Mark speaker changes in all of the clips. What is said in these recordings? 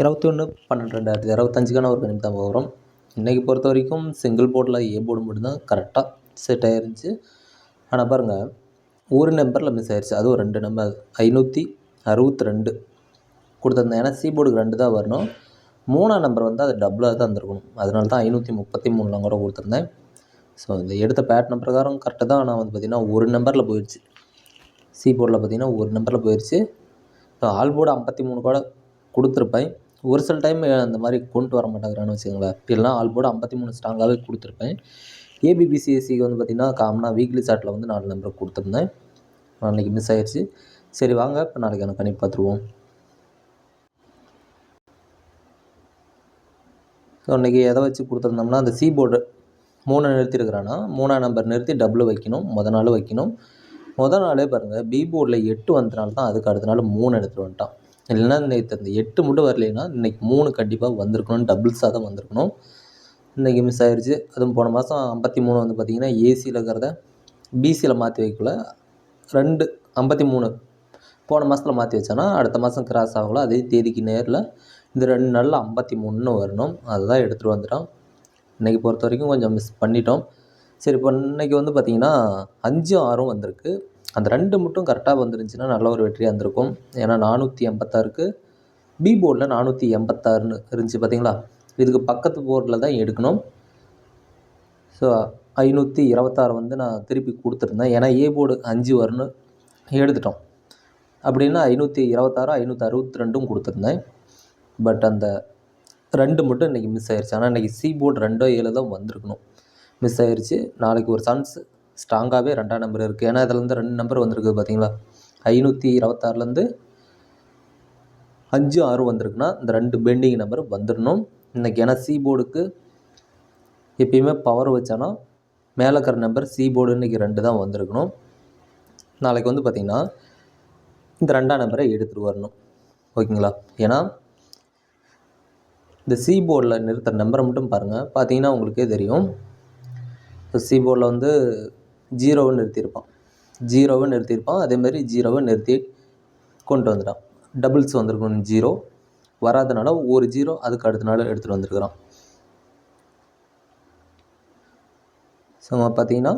Speaker 1: இருபத்தி ஒன்று பன்னெண்டு ரெண்டாயிரத்தி இருபத்தஞ்சுக்கான ஒரு கணிப்பு தான் வரும் இன்றைக்கி பொறுத்த வரைக்கும் சிங்கிள் போர்டில் ஏ போர்டு மட்டும்தான் கரெக்டாக செட் ஆயிருந்துச்சு. ஆனால் பாருங்கள் ஒரு நம்பரில் மிஸ் ஆயிடுச்சு அதுவும் ரெண்டு நம்பர் ஐநூற்றி அறுபத்தி ரெண்டு கொடுத்துருந்தேன். ஏன்னா சி போர்டுக்கு ரெண்டு தான் வரணும். மூணாம் நம்பர் வந்து அது டபுளாக தான் இருந்திருக்கணும். அதனால தான் ஐநூற்றி முப்பத்தி மூணுலாம் கூட கொடுத்துருந்தேன். ஸோ இந்த எடுத்த பேட்டர்ன் பிரகாரம் கரெக்டாக தான். ஆனால் வந்து பார்த்திங்கன்னா ஒரு நம்பரில் போயிடுச்சு சி போர்டில் பார்த்திங்கன்னா ஒரு நம்பரில் போயிடுச்சு ஸோ ஆல் போர்டு ஐம்பத்தி மூணு கூட கொடுத்துருப்பேன். ஒரு சில டைம் அந்த மாதிரி கொண்டு வர மாட்டேங்கிறான்னு வச்சுக்கோங்களேன். இல்லைனா ஆல் போர்டு ஐம்பத்தி மூணு ஸ்ட்ராங்காகவே கொடுத்துருப்பேன். ஏபிபிசிஎஸ்சிக்கு வந்து பார்த்திங்கன்னா காமனாக வீக்லி சார்ட்டில் வந்து நாலு நம்பர் கொடுத்துருந்தேன். அன்றைக்கி மிஸ் ஆயிடுச்சு சரி வாங்க. இப்போ நாளைக்கான கணிப்பு பார்த்துருவோம் ஸோ அன்றைக்கி எதை வச்சு கொடுத்துருந்தோம்னா அந்த சி போர்டு மூணு நிறுத்திருக்கிறான்னா மூணாம் நம்பர் நிறுத்தி டபுள் வைக்கணும். மொதல் நாள் வைக்கணும். மொதல் நாளே பாருங்கள் பி போர்டில் எட்டு வந்தனால தான் அதுக்கு அடுத்த நாள் மூணு எடுத்துகிட்டு வந்துட்டான். இல்லைன்னா நேற்று அந்த எட்டு மட்டும் வரலைன்னா இன்றைக்கி மூணு கண்டிப்பாக வந்திருக்கணும் டபுள்ஸாக தான் வந்திருக்கணும். இன்றைக்கி மிஸ் ஆயிடுச்சு அதுவும் போன மாதம் ஐம்பத்தி மூணு வந்து பார்த்திங்கன்னா ஏசியில் இருக்கிறத பிசியில் மாற்றி வைக்கல. ரெண்டு ஐம்பத்தி மூணு போன மாதத்தில் மாற்றி வச்சோன்னா அடுத்த மாதம் கிராஸ் ஆகல. அதே தேதிக்கு நேரில் இந்த ரெண்டு நாளில் ஐம்பத்தி மூணுன்னு வரணும். அதுதான் எடுத்துகிட்டு வந்துட்டோம் இன்றைக்கி பொறுத்த வரைக்கும் கொஞ்சம் மிஸ் பண்ணிட்டோம். சரி இப்போ இன்றைக்கி வந்து பார்த்திங்கன்னா அஞ்சும் ஆறும் வந்திருக்கு. அந்த ரெண்டு மட்டும் கரெக்டாக வந்துருந்துச்சுன்னா நல்ல ஒரு வெற்றியாக இருந்திருக்கும். ஏன்னா நானூற்றி எண்பத்தாறுக்கு பி போர்டில் நானூற்றி எண்பத்தாறுன்னு இருந்துச்சு பார்த்தீங்களா இதுக்கு பக்கத்து போர்டில் தான் எடுக்கணும். ஸோ ஐநூற்றி இருபத்தாறு வந்து நான் திருப்பி கொடுத்துருந்தேன். ஏன்னா ஏ போர்டு அஞ்சு வரும்னு எடுத்துட்டோம். அப்படின்னா ஐநூற்றி இருபத்தாறு ஐநூற்றி அறுபத்தி ரெண்டும் கொடுத்துருந்தேன். பட் அந்த ரெண்டு மட்டும் இன்றைக்கி மிஸ் ஆயிடுச்சு ஆனால் இன்றைக்கி சி போர்டு ரெண்டோ ஏழு தான் வந்திருக்கணும். மிஸ் ஆயிடுச்சு நாளைக்கு ஒரு சான்ஸ் ஸ்ட்ராங்காகவே ரெண்டாம் நம்பர் இருக்குது ஏன்னா இதுலேருந்து ரெண்டு நம்பர் வந்திருக்குது பார்த்தீங்களா ஐநூற்றி இருபத்தாறுலேருந்து அஞ்சு ஆறு வந்திருக்குன்னா இந்த ரெண்டு பெண்டிங் நம்பர் வந்துடணும் இன்றைக்கி ஏன்னா சி போர்டுக்கு எப்பயுமே பவர் வச்சானா மேலே இருக்கிற நம்பர் சி போர்டு இன்றைக்கி ரெண்டு தான் வந்திருக்கணும். நாளைக்கு வந்து பார்த்திங்கன்னா இந்த ரெண்டாம் நம்பரை எடுத்துகிட்டு வரணும். ஓகேங்களா? ஏன்னா இந்த சி போர்டில் நிறுத்துகிற நம்பரை மட்டும் பாருங்கள் பார்த்தீங்கன்னா உங்களுக்கே தெரியும். சி போர்டில் வந்து ஜீரோவை நிறுத்தியிருப்பான். ஜீரோவை நிறுத்தியிருப்பான். அதேமாதிரி ஜீரோவை நிறுத்தி கொண்டு வந்துட்டான். டபுள்ஸ் வந்திருக்கணும். ஜீரோ. வராதனால ஒரு ஜீரோ அதுக்கு அடுத்த நாள் எடுத்துகிட்டு வந்திருக்கிறான். ஸோ பார்த்தீங்கன்னா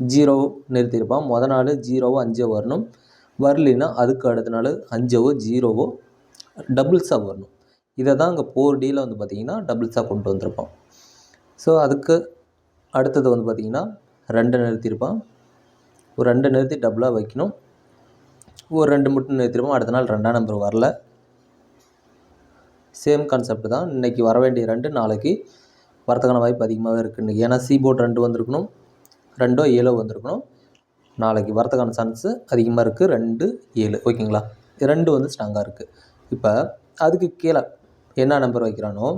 Speaker 1: ஜீரோ நிறுத்தியிருப்பான். மொதல் நாள் ஜீரோவோ அஞ்சோ வரணும். வரலின்னா அதுக்கு அடுத்த நாள் அஞ்சோவோ ஜீரோவோ டபுள்ஸாக வரணும். இதை தான் அங்கே ஃபோர் டீல வந்து பார்த்திங்கன்னா டபுள்ஸாக கொண்டு வந்திருப்பான். ஸோ அதுக்கு அடுத்தது வந்து பார்த்திங்கன்னா ரெண்டை நிறுத்தியிருப்பான் ஒரு ரெண்டை நிறுத்தி டபுளாக வைக்கணும். ஒரு ரெண்டு மட்டும் நிறுத்திருப்போம் அடுத்த நாள் ரெண்டாம் நம்பர் வரல. சேம் கான்செப்ட் தான். இன்றைக்கி வர வேண்டிய ரெண்டு நாளைக்கு வரத்துக்கான வாய்ப்பு அதிகமாகவே இருக்குது இன்றைக்கி ஏன்னா சி போர்ட் ரெண்டு வந்திருக்கணும். ரெண்டோ ஏழோ வந்திருக்கணும். நாளைக்கு வரத்துக்கான சான்ஸு அதிகமாக இருக்குது ரெண்டு ஏழு. ஓகேங்களா ரெண்டு வந்து ஸ்ட்ராங்காக இருக்குது இப்போ அதுக்கு கீழே என்ன நம்பர் வைக்கிறானோ?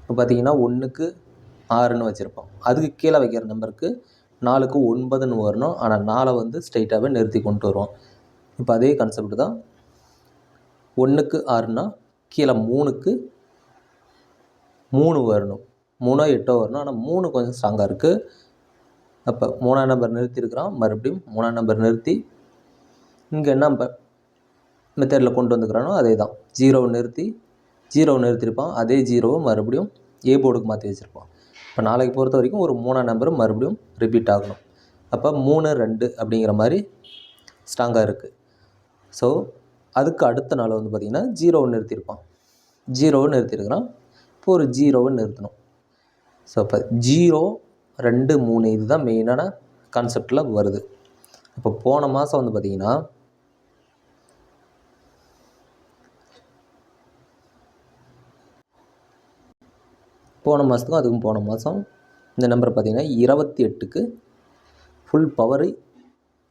Speaker 1: இப்போ பார்த்தீங்கன்னா ஒன்றுக்கு ஆறுன்னு வச்சுருப்போம் அதுக்கு கீழே வைக்கிற நம்பருக்கு நாலுக்கு ஒன்பதுன்னு வரணும். ஆனால் நாலை வந்து ஸ்ட்ரைட்டாகவே நிறுத்தி கொண்டு வருவோம். இப்போ அதே கான்செப்ட் தான். ஒன்றுக்கு ஆறுனா கீழே மூணுக்கு மூணு வரணும். மூணோ எட்டோ வரணும். ஆனால் மூணு கொஞ்சம் ஸ்ட்ராங்காக இருக்குது அப்போ மூணாம் நம்பர் நிறுத்தியிருக்கிறான் மறுபடியும் மூணாம் நம்பர் நிறுத்தி இங்கே என்ன மெத்தடில் கொண்டு வந்துக்கிறானோ அதே தான் ஜீரோவை நிறுத்தி ஜீரோவை நிறுத்தியிருப்பான் அதே ஜீரோவை மறுபடியும் ஏ போர்டுக்கு மாற்றி வச்சுருப்பான். இப்போ நாளைக்கு பொறுத்த வரைக்கும் ஒரு மூணாம் நம்பரும் மறுபடியும் ரிப்பீட் ஆகணும். அப்போ மூணு ரெண்டு அப்படிங்கிற மாதிரி ஸ்ட்ராங்காக இருக்குது ஸோ அதுக்கு அடுத்த நாள் வந்து பார்த்திங்கன்னா ஜீரோவை நிறுத்தியிருப்பான். ஜீரோவை நிறுத்தியிருக்கிறான். இப்போ ஒரு ஜீரோவை நிறுத்தணும். ஸோ இப்போ ஜீரோ ரெண்டு மூணு இதுதான் மெயினான கான்செப்டில் வருது. இப்போ போன மாதம் வந்து பார்த்திங்கன்னா போன மாதத்துக்கும் அதுக்கும் போன மாதம் இந்த நம்பர் பார்த்திங்கன்னா இருபத்தி எட்டுக்கு ஃபுல் பவரு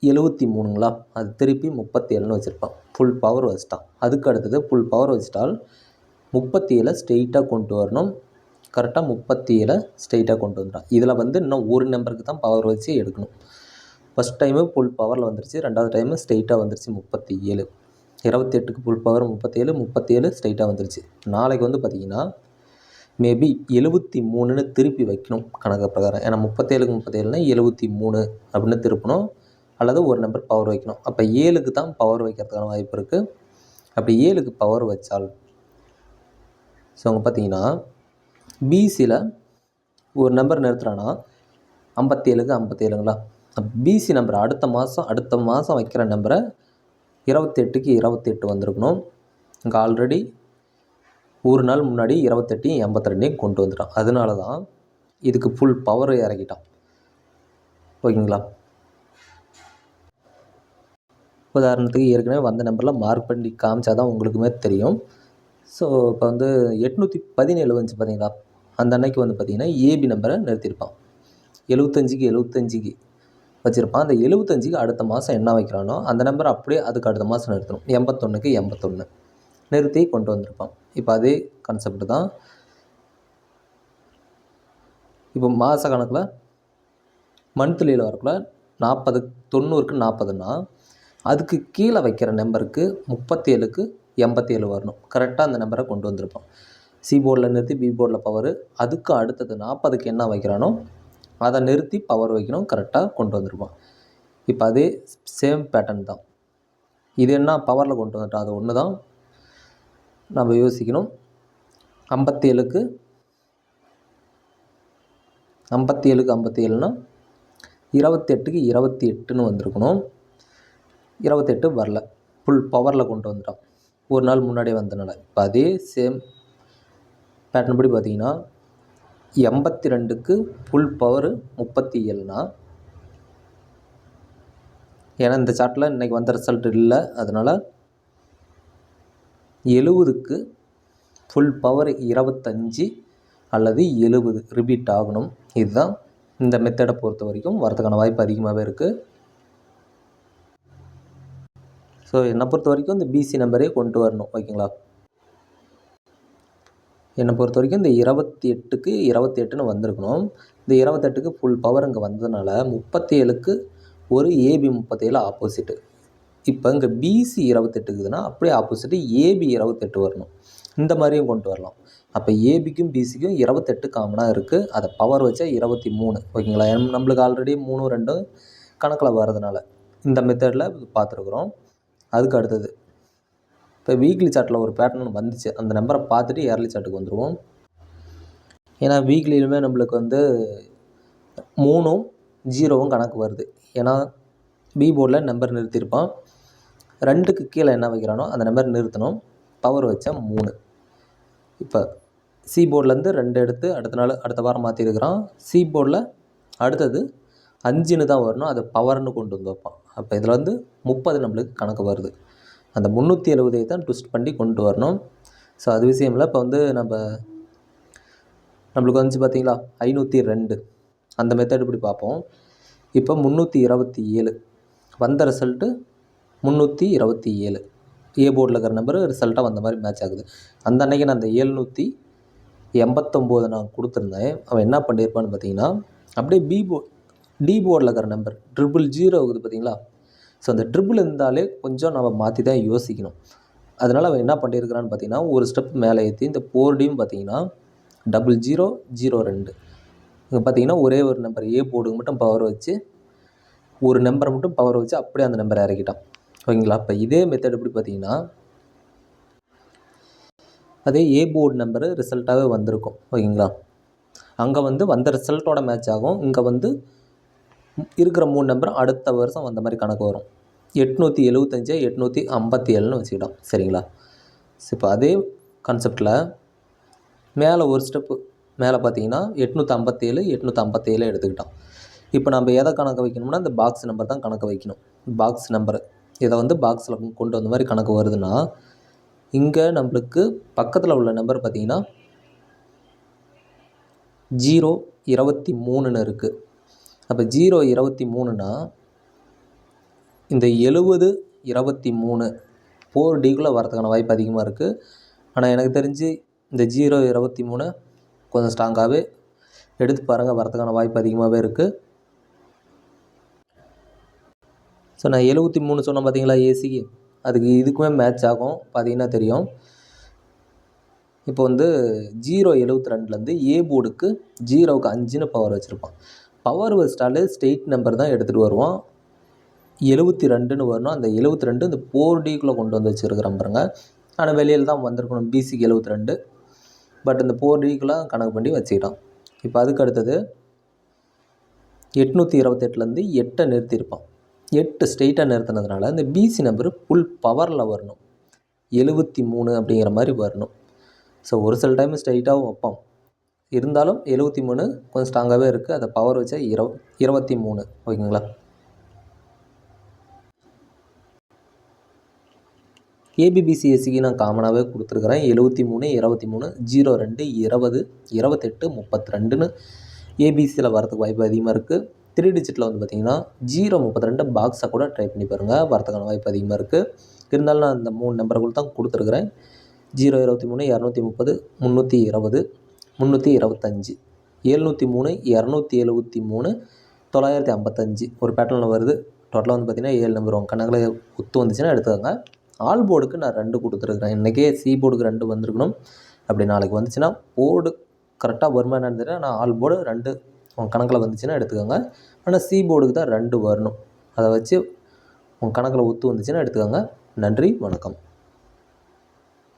Speaker 1: எழுபத்தி மூணுங்களா? அது திருப்பி முப்பத்தி ஏழுன்னு வச்சுருப்பான். ஃபுல் பவர் வச்சுட்டான். அதுக்கு அடுத்தது ஃபுல் பவர் வச்சுட்டால் முப்பத்தி ஏழை ஸ்ட்ரெயிட்டாக கொண்டு வரணும். கரெக்டாக முப்பத்தி ஏழை ஸ்ட்ரெயிட்டாக கொண்டு வந்துட்டான். இதில் வந்து இன்னும் ஒரு நம்பருக்கு தான் பவர் வச்சு எடுக்கணும். ஃபஸ்ட் டைமு ஃபுல் பவரில் வந்துருச்சு. ரெண்டாவது டைமு ஸ்ட்ரெயிட்டாக வந்துருச்சு முப்பத்தி ஏழு இருபத்தி எட்டுக்கு ஃபுல் பவர் முப்பத்தேழு முப்பத்தி ஏழு ஸ்ட்ரெயிட்டாக வந்துருச்சு. நாளைக்கு வந்து பார்த்திங்கன்னா மேபி எழுபத்தி மூணுன்னு திருப்பி வைக்கணும் கணக்கு பிரகாரம். ஏன்னா முப்பத்தேழுக்கு முப்பத்தேழுனா எழுபத்தி மூணு அப்படின்னு திருப்பணும். அல்லது ஒரு நம்பர் பவர் வைக்கணும். அப்போ ஏழுக்கு தான் பவர் வைக்கிறதுக்கான வாய்ப்பு இருக்குது அப்படி ஏழுக்கு பவர் வச்சால் ஸோ அவங்க பார்த்தீங்கன்னா பிசியில் ஒரு நம்பர் நிறுத்துறான்னா ஐம்பத்தேழுக்கு ஐம்பத்தேழுங்களா? பிசி நம்பர் அடுத்த மாதம் அடுத்த மாதம் வைக்கிற நம்பரை இருபத்தெட்டுக்கு இருபத்தெட்டு வந்திருக்கணும். இங்கே ஆல்ரெடி ஒரு நாள் முன்னாடி இருபத்தெட்டையும் எண்பத்திரெண்டையும் கொண்டு வந்துட்டான். அதனால தான் இதுக்கு ஃபுல் பவர் இறக்கிட்டான். ஓகேங்களா? உதாரணத்துக்கு ஏற்கனவே வந்த நம்பரில் மார்க் பண்ணி காமிச்சா தான் உங்களுக்குமே தெரியும். ஸோ இப்போ வந்து எட்நூற்றி பதினேழு வந்துச்சு பார்த்தீங்களா அந்த அன்னைக்கு வந்து பார்த்திங்கன்னா ஏபி நம்பரை நிறுத்தியிருப்பான். எழுபத்தஞ்சிக்கு எழுபத்தஞ்சிக்கு வச்சுருப்பான். அந்த எழுபத்தஞ்சிக்கு அடுத்த மாதம் என்ன வைக்கிறானோ அந்த நம்பரை அப்படியே அதுக்கு அடுத்த மாதம் நிறுத்தணும். எண்பத்தொன்றுக்கு எண்பத்தொன்று நிறுத்தி கொண்டு வந்திருப்பான். இப்போ அதே கான்செப்ட் தான். இப்போ மாத கணக்கில் மந்த்லியில் வரக்குள்ள நாற்பது தொண்ணூறுக்கு நாற்பதுன்னா அதுக்கு கீழே வைக்கிற நம்பருக்கு முப்பத்தேழுக்கு எண்பத்தேழு வரணும். கரெக்டாக அந்த நம்பரை கொண்டு வந்திருப்போம். சி போர்டில் நிறுத்தி பி போர்டில் பவர் அதுக்கு அடுத்தது நாற்பதுக்கு என்ன வைக்கிறானோ அதை நிறுத்தி பவர் வைக்கணும். கரெக்டாக கொண்டு வந்திருப்பான் இப்போ அதே சேம் பேட்டர்ன் தான். இது என்ன பவரில் கொண்டு வந்துட்டான் அது ஒன்று தான் நம்ம யோசிக்கணும். ஐம்பத்தேழுக்கு ஐம்பத்தி ஏழுக்கு ஐம்பத்தி ஏழுனா இருபத்தெட்டுக்கு இருபத்தி எட்டுன்னு வந்திருக்கணும். இருபத்தெட்டு வரல. ஃபுல் பவரில் கொண்டு வந்துட்டான். ஒரு நாள் முன்னாடியே வந்தனால. இப்போ அதே சேம் பேட்டர்ன் படி பார்த்தீங்கன்னா எண்பத்தி ரெண்டுக்கு ஃபுல் பவரு முப்பத்தி ஏழுனா ஏன்னா இந்த சார்ட்டில் இன்றைக்கி வந்த ரிசல்ட் இல்லை. அதனால் எழுபதுக்கு ஃபுல் பவர் இருபத்தஞ்சி அல்லது எழுபது ரிப்பீட் ஆகணும். இதுதான் இந்த மெத்தடை பொறுத்த வரைக்கும் வரதுக்கான வாய்ப்பு அதிகமாகவே இருக்குது ஸோ என்னை பொறுத்த வரைக்கும் இந்த பிசி நம்பரே கொண்டு வரணும். ஓகேங்களா என்னை பொறுத்த வரைக்கும் இந்த இருபத்தி எட்டுக்கு இருபத்தி எட்டுன்னு வந்திருக்கணும். இந்த இருபத்தெட்டுக்கு ஃபுல் பவர் இங்கே வந்ததுனால முப்பத்தி ஏழுக்கு ஒரு ஏபி முப்பத்தேழு ஆப்போசிட்டு இப்போ இங்கே பிசி இருபத்தெட்டு இருக்குதுன்னா அப்படியே ஆப்போசிட்டு ஏபி இருபத்தெட்டு வரணும். இந்த மாதிரியும் கொண்டு வரலாம். அப்போ ஏபிக்கும் பிசிக்கும் இருபத்தெட்டு காமனாக இருக்குது அதை பவர் வச்சா இருபத்தி மூணு. ஓகேங்களா? நம்மளுக்கு ஆல்ரெடி மூணு ரெண்டும் கணக்கில் வர்றதுனால. இந்த மெத்தடில் பார்த்துருக்குறோம். அதுக்கு அடுத்தது. இப்போ வீக்லி சார்ட்டில் ஒரு பேட்டர்ன் வந்துச்சு. அந்த நம்பரை பார்த்துட்டு இயர்லி சார்ட்டுக்கு வந்துடுவோம் ஏன்னா வீக்லியிலுமே நம்மளுக்கு வந்து மூணும் ஜீரோவும் கணக்கு வருது. ஏன்னா பி போர்டில் நம்பர் நிறுத்தியிருப்பான். ரெண்டுக்கு கீழே என்ன வைக்கிறானோ அந்த நம்பர் நிறுத்தணும். பவர் வச்சா மூணு. இப்போ சி போர்ட்லேருந்து ரெண்டு எடுத்து அடுத்த நாள் அடுத்த வாரம் மாற்றிருக்கிறான் சி போர்டில் அடுத்தது அஞ்சுன்னு தான் வரணும். அது பவர்னு கொண்டு வந்து வைப்பான். அப்போ இதில் வந்து முப்பது நம்மளுக்கு கணக்கு வருது. அந்த முந்நூற்றி எழுபதை தான் ட்விஸ்ட் பண்ணி கொண்டு வரணும். ஸோ அது விஷயம் இல்லை இப்போ வந்து நம்ம நம்மளுக்கு வந்துச்சு பார்த்தீங்களா ஐநூற்றி ரெண்டு. அந்த மெத்தட் இப்படி பார்ப்போம். இப்போ முந்நூற்றி இருபத்தி ஏழு. வந்த ரிசல்ட்டு முந்நூற்றி இருபத்தி ஏழு. ஏ போர்டில் இருக்கிற நம்பர் ரிசல்ட்டாக வந்த மாதிரி மேட்ச் ஆகுது. அந்த அன்னைக்கு நான் அந்த ஏழ்நூற்றி எண்பத்தொம்போது நான் கொடுத்துருந்தேன். அவன் என்ன பண்ணியிருப்பான்னு பார்த்தீங்கன்னா அப்படியே பி போ டி போர்டில் இருக்கிற நம்பர் ட்ரிபிள் ஜீரோ இருக்குது பார்த்தீங்களா? ஸோ அந்த ட்ரிபிள் இருந்தாலே கொஞ்சம் நம்ம மாற்றி தான் யோசிக்கணும். அதனால் அவன் என்ன பண்ணியிருக்கிறான்னு பார்த்தீங்கன்னா ஒரு ஸ்டெப் மேலே ஏற்றி இந்த போர்டையும் பார்த்தீங்கன்னா டபுள் ஜீரோ ஜீரோ ரெண்டு. இங்கே பார்த்தீங்கன்னா ஒரே ஒரு நம்பர் ஏ போர்டுக்கு மட்டும் பவர் வச்சு ஒரு நம்பரை மட்டும் பவர் வச்சு அப்படியே அந்த நம்பரை இறக்கிட்டான். ஓகேங்களா? இப்போ இதே மெத்தட் எப்படி பார்த்தீங்கன்னா அதே ஏ போர்டு நம்பரு ரிசல்ட்டாகவே வந்திருக்கும். ஓகேங்களா? அங்கே வந்து வந்த ரிசல்ட்டோட மேட்ச் ஆகும். இங்கே வந்து இருக்கிற மூணு நம்பர் அடுத்த வருஷம் வந்த மாதிரி கணக்கு வரும். எட்நூற்றி எழுபத்தஞ்சு எட்நூற்றி ஐம்பத்தி ஏழுன்னு வச்சுக்கிட்டோம். சரிங்களா? இப்போ அதே கான்செப்டில் மேலே ஒரு ஸ்டெப்பு மேலே பார்த்தீங்கன்னா எட்நூற்றி ஐம்பத்தேழு எட்நூற்றி ஐம்பத்தேழு எடுத்துக்கிட்டோம். இப்போ நம்ம எதை கணக்கு வைக்கணும்னா இந்த பாக்ஸ் நம்பர் தான் கணக்கு வைக்கணும். பாக்ஸ் நம்பரு இதை வந்து பாக்ஸில் கொண்டு வந்த மாதிரி கணக்கு வருதுன்னா இங்கே நம்மளுக்கு பக்கத்தில் உள்ள நம்பர் பார்த்தீங்கன்னா ஜீரோ இருபத்தி மூணுன்னு இருக்குது அப்போ ஜீரோ இருபத்தி மூணுனா இந்த எழுபது இருபத்தி மூணு ஃபோர் டிக்குள்ளே வரதுக்கான வாய்ப்பு அதிகமாக இருக்குது ஆனால் எனக்கு தெரிஞ்சு இந்த ஜீரோ இருபத்தி மூணு கொஞ்சம் ஸ்ட்ராங்காகவே எடுத்து பாருங்கள் வரதுக்கான வாய்ப்பு அதிகமாகவே இருக்குது ஸோ நான் எழுபத்தி மூணு சொன்னேன் பார்த்தீங்களா ஏசிக்கு அதுக்கு இதுக்குமே மேட்ச் ஆகும் பார்த்தீங்கன்னா தெரியும். இப்போ வந்து ஜீரோ எழுபத்தி ரெண்டுலேருந்து ஏ போர்டுக்கு ஜீரோவுக்கு அஞ்சுன்னு பவர் வச்சுருப்பான். பவர் வச்சிட்டாலே ஸ்டெயிட் நம்பர் தான் எடுத்துகிட்டு வருவான். எழுபத்தி ரெண்டுன்னு வரணும். அந்த எழுபத்தி ரெண்டு இந்த ஃபோர் டிக்குள்ளே கொண்டு வந்து வச்சுருக்கிறேன் பாருங்க. ஆனால் வெளியில் தான் வந்திருக்கணும் பிசிக்கு எழுபத்தி ரெண்டு. பட் இந்த ஃபோர் டிக்குலாம் கணக்கு பண்ணி வச்சுக்கிட்டான். இப்போ அதுக்கு அடுத்தது எட்நூற்றி இருபத்தெட்டுலேருந்து எட்டை நிறுத்தியிருப்பான். எட்டு ஸ்ட்ரெயிட்டாக நிறுத்தினதுனால இந்த பிசி நம்பர் ஃபுல் பவரில் வரணும். எழுபத்தி மூணு அப்படிங்கிற மாதிரி வரணும். ஸோ ஒரு சில டைம் ஸ்ட்ரைட்டாகவும் வைப்போம். இருந்தாலும் எழுபத்தி மூணு கொஞ்சம் ஸ்ட்ராங்காகவே இருக்குது அதை பவர் வச்சா இரவ இருபத்தி மூணு. ஓகேங்களா? ஏபிபிசிஎஸ்சிக்கு நான் காமனாகவே கொடுத்துருக்குறேன். எழுபத்தி மூணு இருபத்தி மூணு ஜீரோ ரெண்டு இருபது இருபத்தெட்டு முப்பத்தி ரெண்டுன்னு ஏபிசியில் வரதுக்கு வாய்ப்பு அதிகமாக இருக்குது த்ரீ டிஜிட்டில் வந்து பார்த்தீங்கன்னா ஜீரோ முப்பத்தி ரெண்டு பாக்ஸை கூட ட்ரை பண்ணி பாருங்கள் வரதுக்கான வாய்ப்பு அதிகமாக இருக்குது இருந்தாலும் நான் இந்த மூணு நம்பர்கள் தான் கொடுத்துருக்குறேன். ஜீரோ இருபத்தி மூணு இரநூத்தி முப்பது முந்நூற்றி இருபது முந்நூற்றி இருபத்தஞ்சி. எழுநூற்றி மூணு இரநூத்தி எழுபத்தி மூணு தொள்ளாயிரத்தி ஐம்பத்தஞ்சு. ஒரு பேட்டர்னில் வருது. டோட்டலாக வந்து பார்த்திங்கன்னா ஏழு நம்பர் உங்கள் கணக்கில் ஒத்து வந்துச்சுன்னா எடுத்துக்கோங்க. ஆல் போர்டுக்கு நான் ரெண்டு கொடுத்துருக்குறேன். இன்றைக்கே சி போர்டுக்கு ரெண்டு வந்திருக்கணும். அப்படி நாளைக்கு வந்துச்சுன்னா போர்டு கரெக்டாக வருமா என்னன்னு ஆனால் ஆல் போர்டு ரெண்டு உங்கள் கணக்கில் வந்துச்சுன்னா எடுத்துக்கோங்க. ஆனால் சி போர்டுக்கு தான் ரெண்டு வரணும். அதை வச்சு உங்கள் கணக்கில் ஒத்து வந்துச்சுன்னா எடுத்துக்கோங்க. நன்றி வணக்கம்.